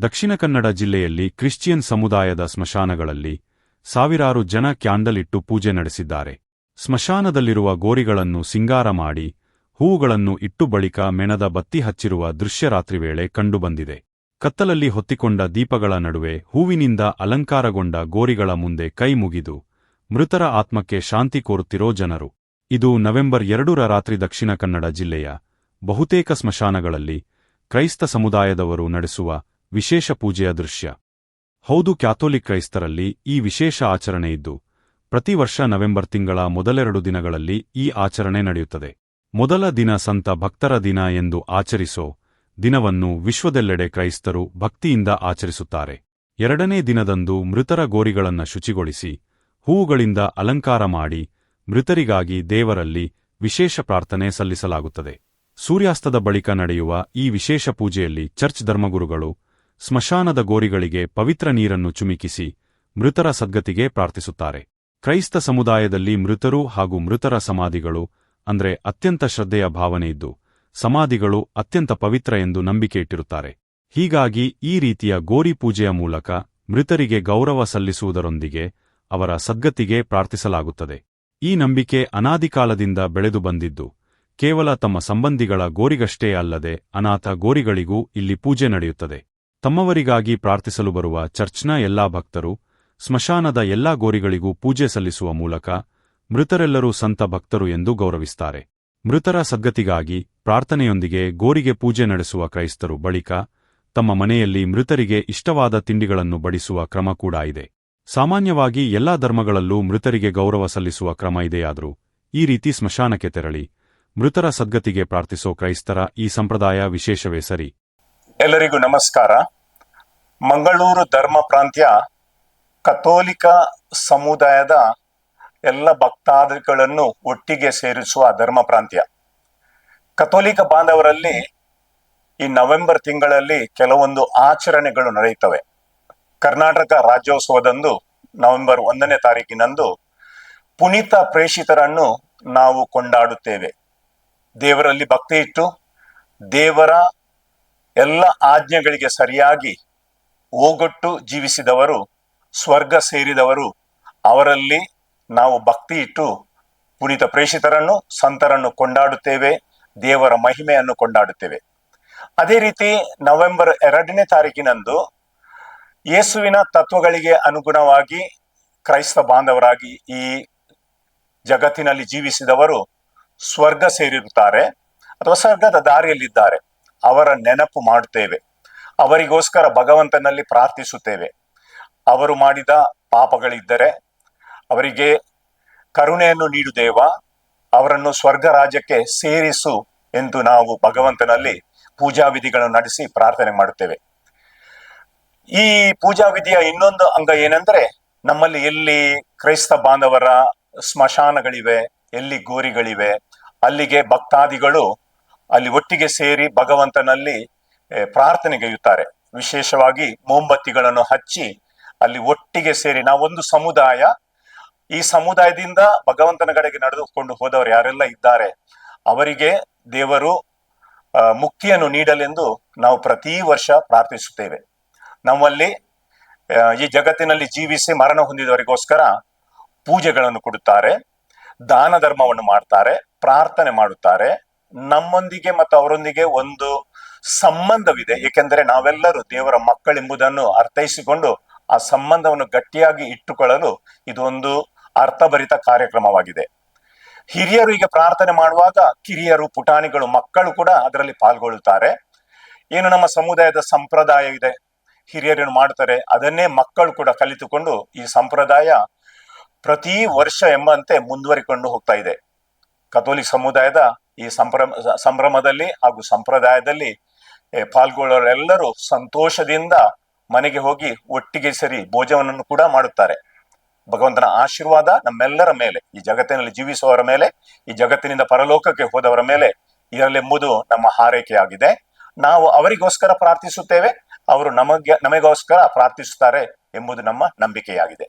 ದಕ್ಷಿಣ ಕನ್ನಡ ಜಿಲ್ಲೆಯಲ್ಲಿ ಕ್ರಿಶ್ಚಿಯನ್ ಸಮುದಾಯದ ಸ್ಮಶಾನಗಳಲ್ಲಿ ಸಾವಿರಾರು ಜನ ಕ್ಯಾಂಡಲ್ ಇಟ್ಟು ಪೂಜೆ ನಡೆಸಿದ್ದಾರೆ. ಸ್ಮಶಾನದಲ್ಲಿರುವ ಗೋರಿಗಳನ್ನು ಸಿಂಗಾರ ಮಾಡಿ, ಹೂವುಗಳನ್ನು ಇಟ್ಟು ಬಳಿಕ ಮೆಣದ ಬತ್ತಿ ಹಚ್ಚಿರುವ ದೃಶ್ಯ ರಾತ್ರಿ ವೇಳೆ ಕಂಡುಬಂದಿದೆ. ಕತ್ತಲಲ್ಲಿ ಹೊತ್ತಿಕೊಂಡ ದೀಪಗಳ ನಡುವೆ ಹೂವಿನಿಂದ ಅಲಂಕಾರಗೊಂಡ ಗೋರಿಗಳ ಮುಂದೆ ಕೈ ಮುಗಿದು, ಮೃತರ ಆತ್ಮಕ್ಕೆ ಶಾಂತಿ ಕೋರುತ್ತಿರೋ ಜನರು. ಇದು ನವೆಂಬರ್ ಎರಡರ ರಾತ್ರಿ ದಕ್ಷಿಣ ಕನ್ನಡ ಜಿಲ್ಲೆಯ ಬಹುತೇಕ ಸ್ಮಶಾನಗಳಲ್ಲಿ ಕ್ರೈಸ್ತ ಸಮುದಾಯದವರು ನಡೆಸುವ ವಿಶೇಷ ಪೂಜೆಯ ದೃಶ್ಯ. ಹೌದು, ಕ್ಯಾಥೋಲಿಕ್ ಕ್ರೈಸ್ತರಲ್ಲಿ ಈ ವಿಶೇಷ ಆಚರಣೆ ಇದ್ದು, ಪ್ರತಿ ವರ್ಷ ನವೆಂಬರ್ ತಿಂಗಳ ಮೊದಲೆರಡು ದಿನಗಳಲ್ಲಿ ಈ ಆಚರಣೆ ನಡೆಯುತ್ತದೆ. ಮೊದಲ ದಿನ ಸಂತ ಭಕ್ತರ ದಿನ ಎಂದು ಆಚರಿಸೋ ದಿನವನ್ನು ವಿಶ್ವದೆಲ್ಲೆಡೆ ಕ್ರೈಸ್ತರು ಭಕ್ತಿಯಿಂದ ಆಚರಿಸುತ್ತಾರೆ. ಎರಡನೇ ದಿನದಂದು ಮೃತರ ಗೋರಿಗಳನ್ನು ಶುಚಿಗೊಳಿಸಿ, ಹೂವುಗಳಿಂದ ಅಲಂಕಾರ ಮಾಡಿ, ಮೃತರಿಗಾಗಿ ದೇವರಲ್ಲಿ ವಿಶೇಷ ಪ್ರಾರ್ಥನೆ ಸಲ್ಲಿಸಲಾಗುತ್ತದೆ. ಸೂರ್ಯಾಸ್ತದ ಬಳಿಕ ನಡೆಯುವ ಈ ವಿಶೇಷ ಪೂಜೆಯಲ್ಲಿ ಚರ್ಚ್ ಧರ್ಮಗುರುಗಳು ಸ್ಮಶಾನದ ಗೋರಿಗಳಿಗೆ ಪವಿತ್ರ ನೀರನ್ನು ಚುಮಿಕಿಸಿ ಮೃತರ ಸದ್ಗತಿಗೆ ಪ್ರಾರ್ಥಿಸುತ್ತಾರೆ. ಕ್ರೈಸ್ತ ಸಮುದಾಯದಲ್ಲಿ ಮೃತರು ಹಾಗೂ ಮೃತರ ಸಮಾಧಿಗಳು, ಅಂದ್ರೆ ಅತ್ಯಂತ ಶ್ರದ್ಧೆಯ ಭಾವನೆಯಿದ್ದು ಸಮಾಧಿಗಳು ಅತ್ಯಂತ ಪವಿತ್ರ ಎಂದು ನಂಬಿಕೆ ಇಟ್ಟಿರುತ್ತಾರೆ. ಹೀಗಾಗಿ ಈ ರೀತಿಯ ಗೋರಿ ಪೂಜೆಯ ಮೂಲಕ ಮೃತರಿಗೆ ಗೌರವ ಸಲ್ಲಿಸುವುದರೊಂದಿಗೆ ಅವರ ಸದ್ಗತಿಗೆ ಪ್ರಾರ್ಥಿಸಲಾಗುತ್ತದೆ. ಈ ನಂಬಿಕೆ ಅನಾದಿಕಾಲದಿಂದ ಬೆಳೆದು ಬಂದಿದ್ದು, ಕೇವಲ ತಮ್ಮ ಸಂಬಂಧಿಗಳ ಗೋರಿಗಷ್ಟೇ ಅಲ್ಲದೆ ಅನಾಥ ಗೋರಿಗಳಿಗೂ ಇಲ್ಲಿ ಪೂಜೆ ನಡೆಯುತ್ತದೆ. ತಮ್ಮವರಿಗಾಗಿ ಪ್ರಾರ್ಥಿಸಲು ಬರುವ ಚರ್ಚ್ನ ಎಲ್ಲಾ ಭಕ್ತರು, ಸ್ಮಶಾನದ ಎಲ್ಲಾ ಗೋರಿಗಳಿಗೂ ಪೂಜೆ ಸಲ್ಲಿಸುವ ಮೂಲಕ ಮೃತರೆಲ್ಲರೂ ಸಂತ ಭಕ್ತರು ಎಂದು ಗೌರವಿಸುತ್ತಾರೆ. ಮೃತರ ಸದ್ಗತಿಗಾಗಿ ಪ್ರಾರ್ಥನೆಯೊಂದಿಗೆ ಗೋರಿಗೆ ಪೂಜೆ ನಡೆಸುವ ಕ್ರೈಸ್ತರು ಬಳಿಕ ತಮ್ಮ ಮನೆಯಲ್ಲಿ ಮೃತರಿಗೆ ಇಷ್ಟವಾದ ತಿಂಡಿಗಳನ್ನು ಬಡಿಸುವ ಕ್ರಮ ಕೂಡ ಇದೆ. ಸಾಮಾನ್ಯವಾಗಿ ಎಲ್ಲಾ ಧರ್ಮಗಳಲ್ಲೂ ಮೃತರಿಗೆ ಗೌರವ ಸಲ್ಲಿಸುವ ಕ್ರಮ ಇದೆಯಾದರೂ, ಈ ರೀತಿ ಸ್ಮಶಾನಕ್ಕೆ ತೆರಳಿ ಮೃತರ ಸದ್ಗತಿಗೆ ಪ್ರಾರ್ಥಿಸೋ ಕ್ರೈಸ್ತರ ಈ ಸಂಪ್ರದಾಯ ವಿಶೇಷವೇ ಸರಿ. ಎಲ್ಲರಿಗೂ ನಮಸ್ಕಾರ. ಮಂಗಳೂರು ಧರ್ಮ ಪ್ರಾಂತ್ಯ ಕಥೋಲಿಕ ಸಮುದಾಯದ ಎಲ್ಲ ಭಕ್ತಾದಿಗಳನ್ನು ಒಟ್ಟಿಗೆ ಸೇರಿಸುವ ಧರ್ಮ ಪ್ರಾಂತ್ಯ. ಕಥೋಲಿಕ ಬಾಂಧವರಲ್ಲಿ ಈ ನವೆಂಬರ್ ತಿಂಗಳಲ್ಲಿ ಕೆಲವೊಂದು ಆಚರಣೆಗಳು ನಡೆಯುತ್ತವೆ. ಕರ್ನಾಟಕ ರಾಜ್ಯೋತ್ಸವದಂದು ನವೆಂಬರ್ ಒಂದನೇ ತಾರೀಕಿನಂದು ಪುನೀತ ಪ್ರೇಷಿತರನ್ನು ನಾವು ಕೊಂಡಾಡುತ್ತೇವೆ. ದೇವರಲ್ಲಿ ಭಕ್ತಿ ಇಟ್ಟು ದೇವರ ಎಲ್ಲ ಆಜ್ಞೆಗಳಿಗೆ ಸರಿಯಾಗಿ ಓಗೊಟ್ಟು ಜೀವಿಸಿದವರು, ಸ್ವರ್ಗ ಸೇರಿದವರು, ಅವರಲ್ಲಿ ನಾವು ಭಕ್ತಿ ಇಟ್ಟು ಪುನೀತ ಪ್ರೇಷಿತರನ್ನು, ಸಂತರನ್ನು ಕೊಂಡಾಡುತ್ತೇವೆ, ದೇವರ ಮಹಿಮೆಯನ್ನು ಕೊಂಡಾಡುತ್ತೇವೆ. ಅದೇ ರೀತಿ ನವೆಂಬರ್ ಎರಡನೇ ತಾರೀಕಿನಂದು ಯೇಸುವಿನ ತತ್ವಗಳಿಗೆ ಅನುಗುಣವಾಗಿ ಕ್ರೈಸ್ತ ಬಾಂಧವರಾಗಿ ಈ ಜಗತ್ತಿನಲ್ಲಿ ಜೀವಿಸಿದವರು ಸ್ವರ್ಗ ಸೇರಿರುತ್ತಾರೆ ಅಥವಾ ಸ್ವರ್ಗದ ದಾರಿಯಲ್ಲಿದ್ದಾರೆ. ಅವರ ನೆನಪು ಮಾಡುತ್ತೇವೆ. ಅವರಿಗೋಸ್ಕರ ಭಗವಂತನಲ್ಲಿ ಪ್ರಾರ್ಥಿಸುತ್ತೇವೆ. ಅವರು ಮಾಡಿದ ಪಾಪಗಳಿದ್ದರೆ ಅವರಿಗೆ ಕರುಣೆಯನ್ನು ನೀಡು ದೇವ, ಅವರನ್ನು ಸ್ವರ್ಗ ರಾಜ್ಯಕ್ಕೆ ಸೇರಿಸು ಎಂದು ನಾವು ಭಗವಂತನಲ್ಲಿ ಪೂಜಾ ವಿಧಿಗಳನ್ನು ನಡೆಸಿ ಪ್ರಾರ್ಥನೆ ಮಾಡುತ್ತೇವೆ. ಈ ಪೂಜಾ ವಿಧಿಯ ಇನ್ನೊಂದು ಅಂಗ ಏನಂದ್ರೆ ನಮ್ಮಲ್ಲಿ ಎಲ್ಲಿ ಕ್ರೈಸ್ತ ಬಾಂಧವರ ಸ್ಮಶಾನಗಳಿವೆ, ಎಲ್ಲಿ ಗೋರಿಗಳಿವೆ, ಅಲ್ಲಿಗೆ ಭಕ್ತಾದಿಗಳು ಅಲ್ಲಿ ಒಟ್ಟಿಗೆ ಸೇರಿ ಭಗವಂತನಲ್ಲಿ ಪ್ರಾರ್ಥನೆಗೈಯುತ್ತಾರೆ ವಿಶೇಷವಾಗಿ ಮೋಂಬತ್ತಿಗಳನ್ನು ಹಚ್ಚಿ ಅಲ್ಲಿ ಒಟ್ಟಿಗೆ ಸೇರಿ ನಾವೊಂದು ಸಮುದಾಯ. ಈ ಸಮುದಾಯದಿಂದ ಭಗವಂತನ ಕಡೆಗೆ ನಡೆದುಕೊಂಡು ಹೋದವರು ಯಾರೆಲ್ಲ ಇದ್ದಾರೆ, ಅವರಿಗೆ ದೇವರು ಮುಕ್ತಿಯನ್ನು ನೀಡಲೆಂದು ನಾವು ಪ್ರತಿ ವರ್ಷ ಪ್ರಾರ್ಥಿಸುತ್ತೇವೆ. ನಮ್ಮಲ್ಲಿ ಈ ಜಗತ್ತಿನಲ್ಲಿ ಜೀವಿಸಿ ಮರಣ ಹೊಂದಿದವರಿಗೋಸ್ಕರ ಪೂಜೆಗಳನ್ನು ಕೊಡುತ್ತಾರೆ, ದಾನ ಧರ್ಮವನ್ನು ಮಾಡ್ತಾರೆ, ಪ್ರಾರ್ಥನೆ ಮಾಡುತ್ತಾರೆ. ನಮ್ಮೊಂದಿಗೆ ಮತ್ತು ಅವರೊಂದಿಗೆ ಒಂದು ಸಂಬಂಧವಿದೆ. ಏಕೆಂದರೆ ನಾವೆಲ್ಲರೂ ದೇವರ ಮಕ್ಕಳೆಂಬುದನ್ನು ಅರ್ಥೈಸಿಕೊಂಡು ಆ ಸಂಬಂಧವನ್ನು ಗಟ್ಟಿಯಾಗಿ ಇಟ್ಟುಕೊಳ್ಳಲು ಇದೊಂದು ಅರ್ಥಭರಿತ ಕಾರ್ಯಕ್ರಮವಾಗಿದೆ. ಹಿರಿಯರು ಈಗ ಪ್ರಾರ್ಥನೆ ಮಾಡುವಾಗ ಕಿರಿಯರು, ಪುಟಾಣಿಗಳು, ಮಕ್ಕಳು ಕೂಡ ಅದರಲ್ಲಿ ಪಾಲ್ಗೊಳ್ಳುತ್ತಾರೆ. ಏನು ನಮ್ಮ ಸಮುದಾಯದ ಸಂಪ್ರದಾಯ ಇದೆ? ಹಿರಿಯರೇನು ಮಾಡ್ತಾರೆ ಅದನ್ನೇ ಮಕ್ಕಳು ಕೂಡ ಕಲಿತುಕೊಂಡು ಈ ಸಂಪ್ರದಾಯ ಪ್ರತಿ ವರ್ಷ ಎಂಬಂತೆ ಮುಂದುವರಿಕೊಂಡು ಹೋಗ್ತಾ ಇದೆ. ಕಥೋಲಿಕ್ ಸಮುದಾಯದ ಈ ಸಂಭ್ರಮ, ಸಂಭ್ರಮದಲ್ಲಿ ಹಾಗೂ ಸಂಪ್ರದಾಯದಲ್ಲಿ ಪಾಲ್ಗೊಳ್ಳೋರೆಲ್ಲರೂ ಸಂತೋಷದಿಂದ ಮನೆಗೆ ಹೋಗಿ ಒಟ್ಟಿಗೆ ಸೇರಿ ಭೋಜನವನ್ನು ಕೂಡ ಮಾಡುತ್ತಾರೆ. ಭಗವಂತನ ಆಶೀರ್ವಾದ ನಮ್ಮೆಲ್ಲರ ಮೇಲೆ, ಈ ಜಗತ್ತಿನಲ್ಲಿ ಜೀವಿಸುವವರ ಮೇಲೆ, ಈ ಜಗತ್ತಿನಿಂದ ಪರಲೋಕಕ್ಕೆ ಹೋದವರ ಮೇಲೆ ಇರಲೆಂಬುದು ನಮ್ಮ ಹಾರೈಕೆಯಾಗಿದೆ. ನಾವು ಅವರಿಗೋಸ್ಕರ ಪ್ರಾರ್ಥಿಸುತ್ತೇವೆ, ಅವರು ನಮಗೆ, ನಮಗೋಸ್ಕರ ಪ್ರಾರ್ಥಿಸುತ್ತಾರೆ ಎಂಬುದು ನಮ್ಮ ನಂಬಿಕೆಯಾಗಿದೆ.